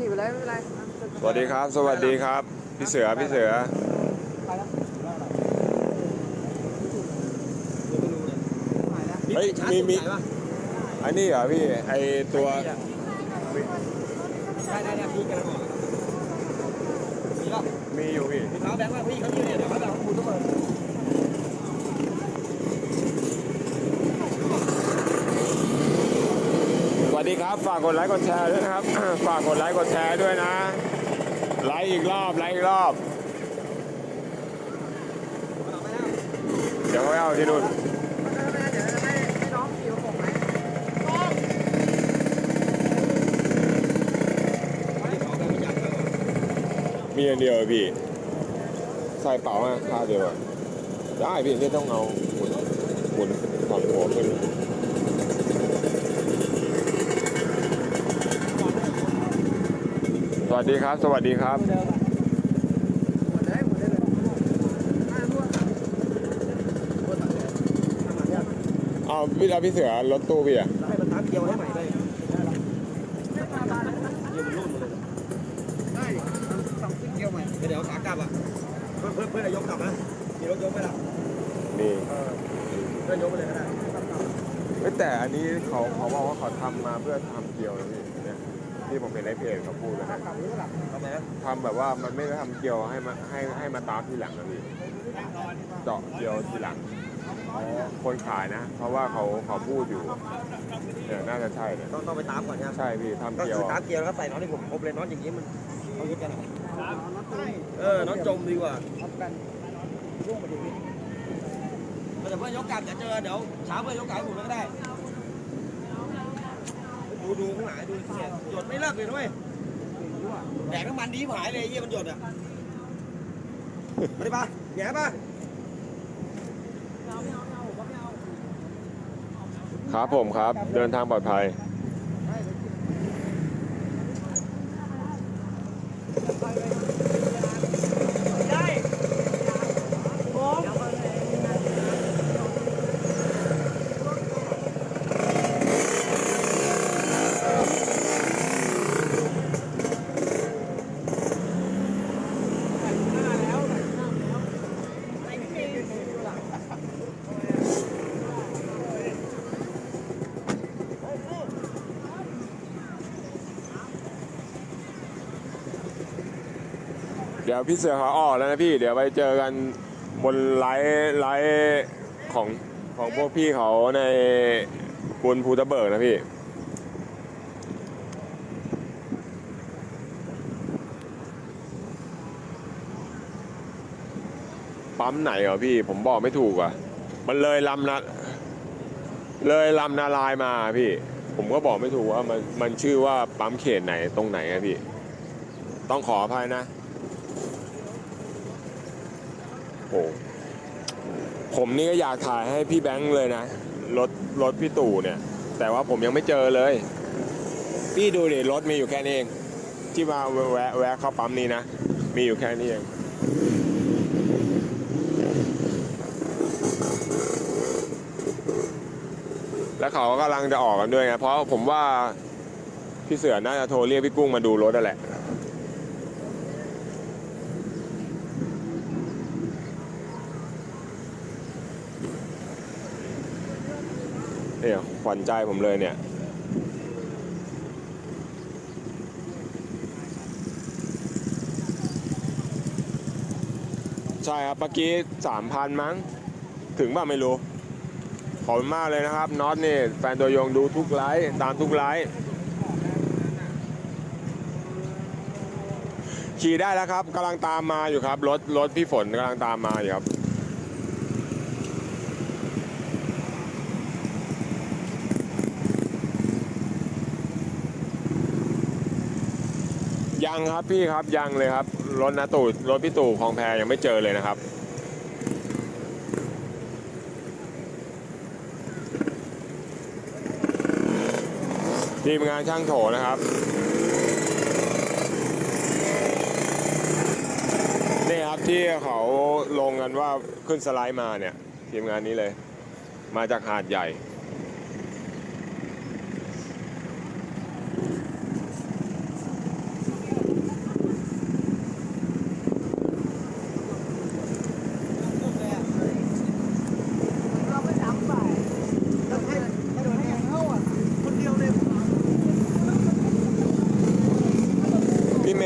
ขี่ไปเลยไม่เป็นไรสวัสดีครับ สวัสดีครับ พี่เสือ พี่เสือ ไปแล้วเฮ้ยมีมีอันนี้เหรอพี่ ไอตัวได้ได้ได้พี่กำลังออกมีป่ะมีอยู่พี่มีเท้าแบงค์ว่าพี่เขาอยู่เนี่ยเดี๋ยวเขาจะเอาคุณทุกคน สวัสดี ครับ ฝากกดไลค์กดแชร์ด้วยนะครับ ฝากกดไลค์กดแชร์ด้วยนะ ไลค์อีกรอบ ไลค์อีกรอบ เดี๋ยวเขาเอาที่นู่นมีอันเดียวพี่ ใส่เป๋ามาค่าเดียวได้พี่นี่ต้องเอาหมุนหมุนฝั่งหัวขึ้น ส วัสดีครับ สวัสดีครับเดิมหมดเลยหมดเลยเลยห้าร่วงอะคนหลังเลยทำหลังเนี่ยเอาพี่เอาพี่เสือรถตู้พี่อะให้มันตามเกียวให้ใหม่เลยไม่มาบ้านนะเกียวมันรุ่นเลยได้ดิทำขึ้นเกี่ยวใหม่เดี๋ยวขากลับอะเพื่อนเพื่อนเพื่อนยกกลับนะมีรถยกไหมล่ะนี่เพื่อนยกไปเลยก็ได้เอ้ยแต่อันนี้เขาเขาบอกว่าเขาทำมาเพื่อทำเกลียวนะพี่เนี่ย ที่ผมเป็นในเพจเขาพูดนะกลับนี้ก็หลับทำไมนะทำแบบว่ามันไม่ได้ทำเกลียวให้มาให้ให้มาตามทีหลังนะพี่เจาะเกลียวทีหลัง คนขายนะ เพราะว่าเขาเขาพูดอยู่เนี่ยน่าจะใช่เนี่ยต้องต้องไปตามก่อนนะใช่พี่ทำก็เกลียวคือตามเกียวแล้วก็ใส่น็อตให้ผมครบเลยน็อตอย่างนี้มันเขายึดกันเออน็อตจมดีกว่าทำกันร่วงไปดูดิแต่เพื่อนยกกลับจะเจอเดี๋ยวเช้าเพื่อนยกกลับให้ผมก็ได้ ดูดูข้างหลังดูเสียหยดไม่เลิกเลยด้วยแดกน้ำมันดีหายเลยเยี่ยมันหยดอะมาดิป่ะแง่ป่ะครับผมครับ เดินทางปลอดภัย ดี๋ยวพี่เสือขาออกแล้วนะพี่ เดี๋ยวไปเจอกันบนไลฟ์ไลฟ์ของของพวกพี่เขาในบนภูตะเบิกนะพี่ปั๊มไหนเหรอพี่ผมบอกไม่ถูกอะ มันเลยลำนะเลยลำนาลายมาพี่ ผมก็บอกไม่ถูกว่ามันมันชื่อว่าปั๊มเขตไหนตรงไหนอะพี่ ต้องขออภัยนะ โอ้ ผมนี่ก็อยากถ่ายให้พี่แบงค์เลยนะ รถรถพี่ตู่เนี่ย แต่ว่าผมยังไม่เจอเลย พี่ดูดิรถมีอยู่แค่นี้เอง ที่มาแวะแวะเข้าปั๊มนี้นะ มีอยู่แค่นี้เองแล้วเขาก็กำลังจะออกกันด้วยไง เพราะผมว่าพี่เสือน่าจะโทรเรียกพี่กุ้งมาดูรถนั่นแหละ เนี่ยขวัญใจผมเลยเนี่ย ใช่ครับเมื่อกี้สามพันมั้ง ถึงป่ะไม่รู้ ขอบมากเลยนะครับน็อตนี่ แฟนตัวยงดูทุกไลฟ์ตามทุกไลฟ์ขี่ได้แล้วครับกำลังตามมาอยู่ครับ รถรถพี่ฝนกำลังตามมาอยู่ครับ ยังครับพี่ครับยังเลยครับรถนะตู่รถพี่ตู่คลองแพยังไม่เจอเลยนะครับ ทีมงานช่างโถนะครับนี่ครับที่เขาลงกันว่าขึ้นสไลด์มาเนี่ย ทีมงานนี้เลย มาจากหาดใหญ่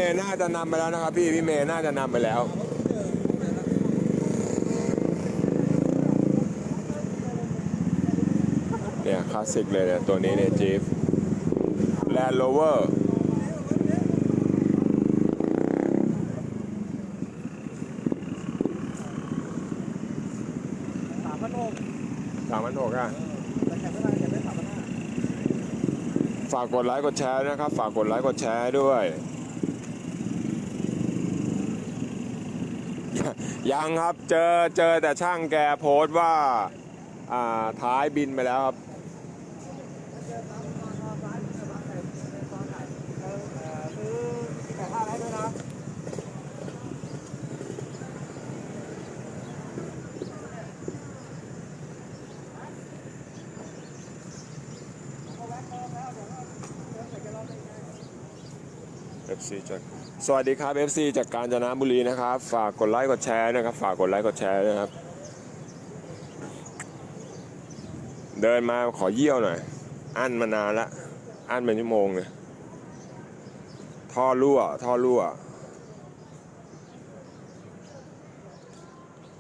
น ย์น่าจะนำไปแล้วนะครับพี่พี่เมย์น่าจะนำไปแล้ว เนี่ยคลาสสิกเลยเนี่ยตัวนี้เนี่ยจีฟแลนด์โรเวอร์สามพันหกสามพันหกอะแต่แข่งไม่ได้แข่งได้สามพันห้าฝากกดไลค์กดแชร์นะครับ ฝากกดไลค์กดแชร์ด้วย ยังครับเจอเจอแต่ช่างแกโพสต์ว่าอ่าท้ายบินไปแล้วครับ เจอตามตอนตอนซ้ายตอนไหนตอนไหนเออเอ่อซื้อแข่งห้าได้ด้วยนะ FC จากสวัสดีครับ FC จากกาญจนบุรีนะครับ ฝากกดไลค์กดแชร์นะครับ ฝากกดไลค์กดแชร์นะครับ เดินมาขอเยี่ยวหน่อย อั้นมานานละ อั้นเป็นชั่วโมงเลยท่อรั่ว ท่อรั่ว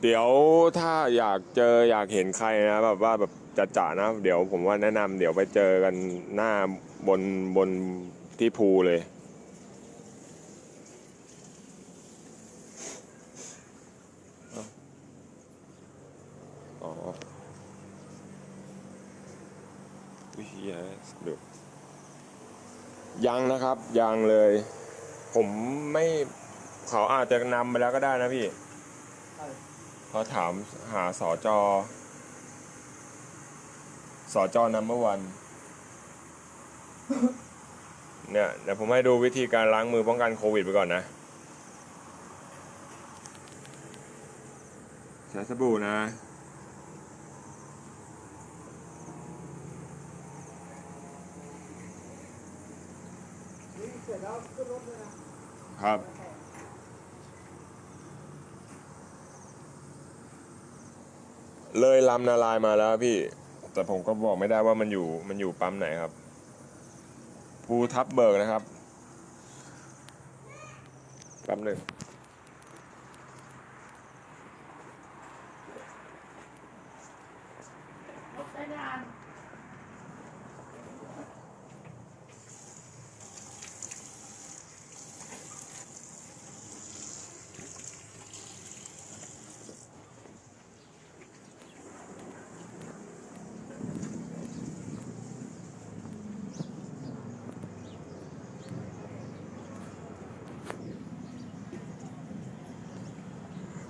เดี๋ยวถ้าอยากเจออยากเห็นใครนะแบบว่าแบบจะจ่านะ เดี๋ยวผมว่าแนะนำเดี๋ยวไปเจอกันหน้าบนบนที่ภูเลย วิเฮีดูยังนะครับยังเลย ผมไม่เขาอาจจะนำไปแล้วก็ได้นะพี่ใช่เขาถามหาสอจอสอจอนัมเบอร์วัน เนี่ยเดี๋ยวผมให้ดูวิธีการล้างมือป้องกันโควิดไปก่อนนะ ใช้สบู่นะ เสร็จแล้วขึ้นรถเลยนะครับ เลยลำนาลายมาแล้วพี่ แต่ผมก็บอกไม่ได้ว่ามันอยู่มันอยู่ปั๊มไหนครับ ภูทับเบิกนะครับปั๊มหนึ่ง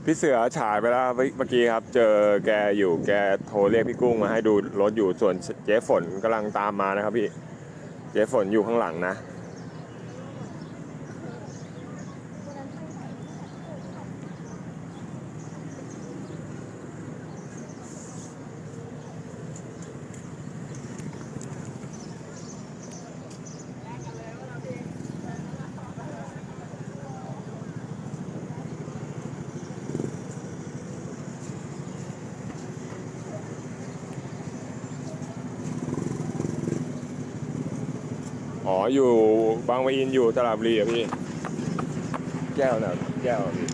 พี่เสือฉายไปแล้วเมื่อกี้ครับ เจอแกอยู่แกโทรเรียกพี่กุ้งมาให้ดูรถอยู่ส่วนเจ๊ฝนกำลังตามมานะครับพี่ เจ๊ฝนอยู่ข้างหลังนะ อ๋ออยู่บางปะอินอยู่ตลาดบุรีอะพี่ แก้วนะแก้วอะพี่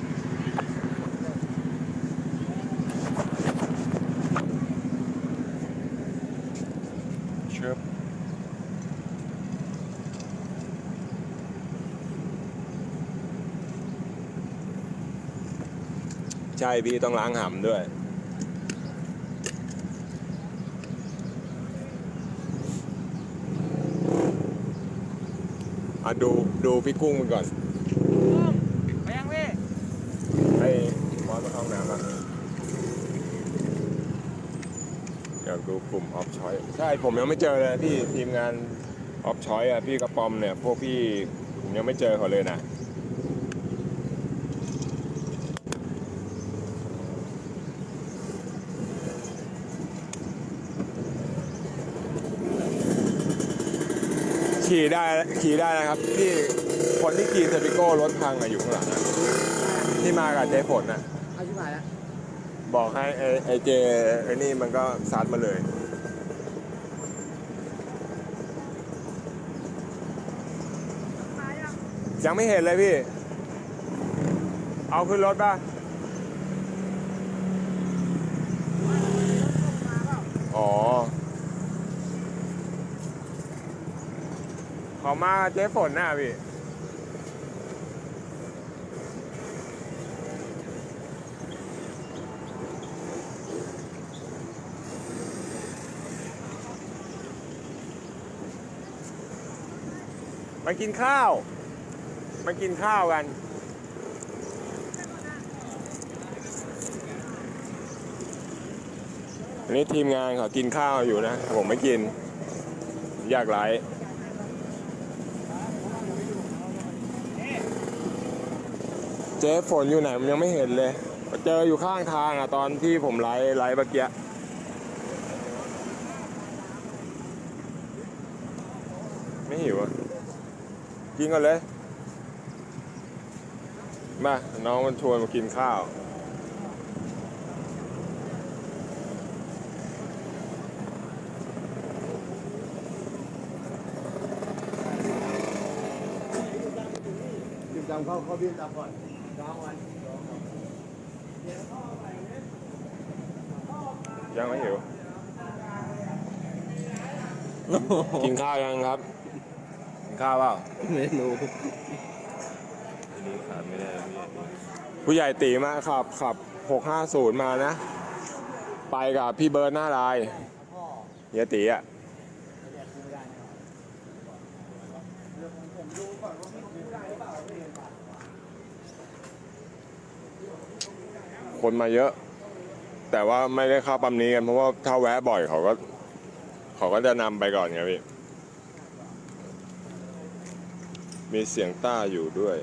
เชิบใช่พี่ต้องล้างหำด้วย อะดูดูพี่กุ้งมันก่อนไปยังพี่ให้มอสมาเข้าห้องน้ำอะอยากดูกลุ่มออฟชอยใช่ผมยังไม่เจอเลยพี่ทีมงานออฟชอยอะพี่กระปอมเนี่ย พวกพี่ผมยังไม่เจอเขาเลยนะ ขี่ได้ขี่ได้นะครับพี่คนที่ขี่เซฟิโก้รถพังอะอยู่ข้างหลังอะที่มากับเจ๊ฝนอะเอาชิบหายแล้วบอกให้ไอ้ไอเจไอ้นี่มันก็ซัดมาเลยมายังยังไม่เห็นเลยพี่ เอาขึ้นรถป่ะ อ๋อ เขามาเจ๊ฝนน่ะพี่มากินข้าว มากินข้าวกันอันนี้ทีมงานเขากินข้าวอยู่นะ ผมไม่กินอยากไล เจ๊ฝนอยู่ไหนผมยังไม่เห็นเลย เจออยู่ข้างทางอะตอนที่ผมไลฟ์ไลฟ์เมื่อกี้ไม่หิวอะกินก่อนเลย มาน้องมันชวนมากินข้าวบินตามเขาเขาบินตาก่อน ยังไม่หิว กินข้าวยังครับ กินข้าวเปล่าไม่รู้นี่ขาดไม่ได้ผู้ใหญ่ตีมาขับขับ 650 มานะ ไปกับพี่เบิร์ดหน้าลายเฮียตีอะ คนมาเยอะ แต่ว่าไม่ได้เข้าปั๊มนี้กันเพราะว่าถ้าแวะบ่อยเขาก็ เขาก็จะนำไปก่อนไงพี่มีเสียงต้าอยู่ด้วย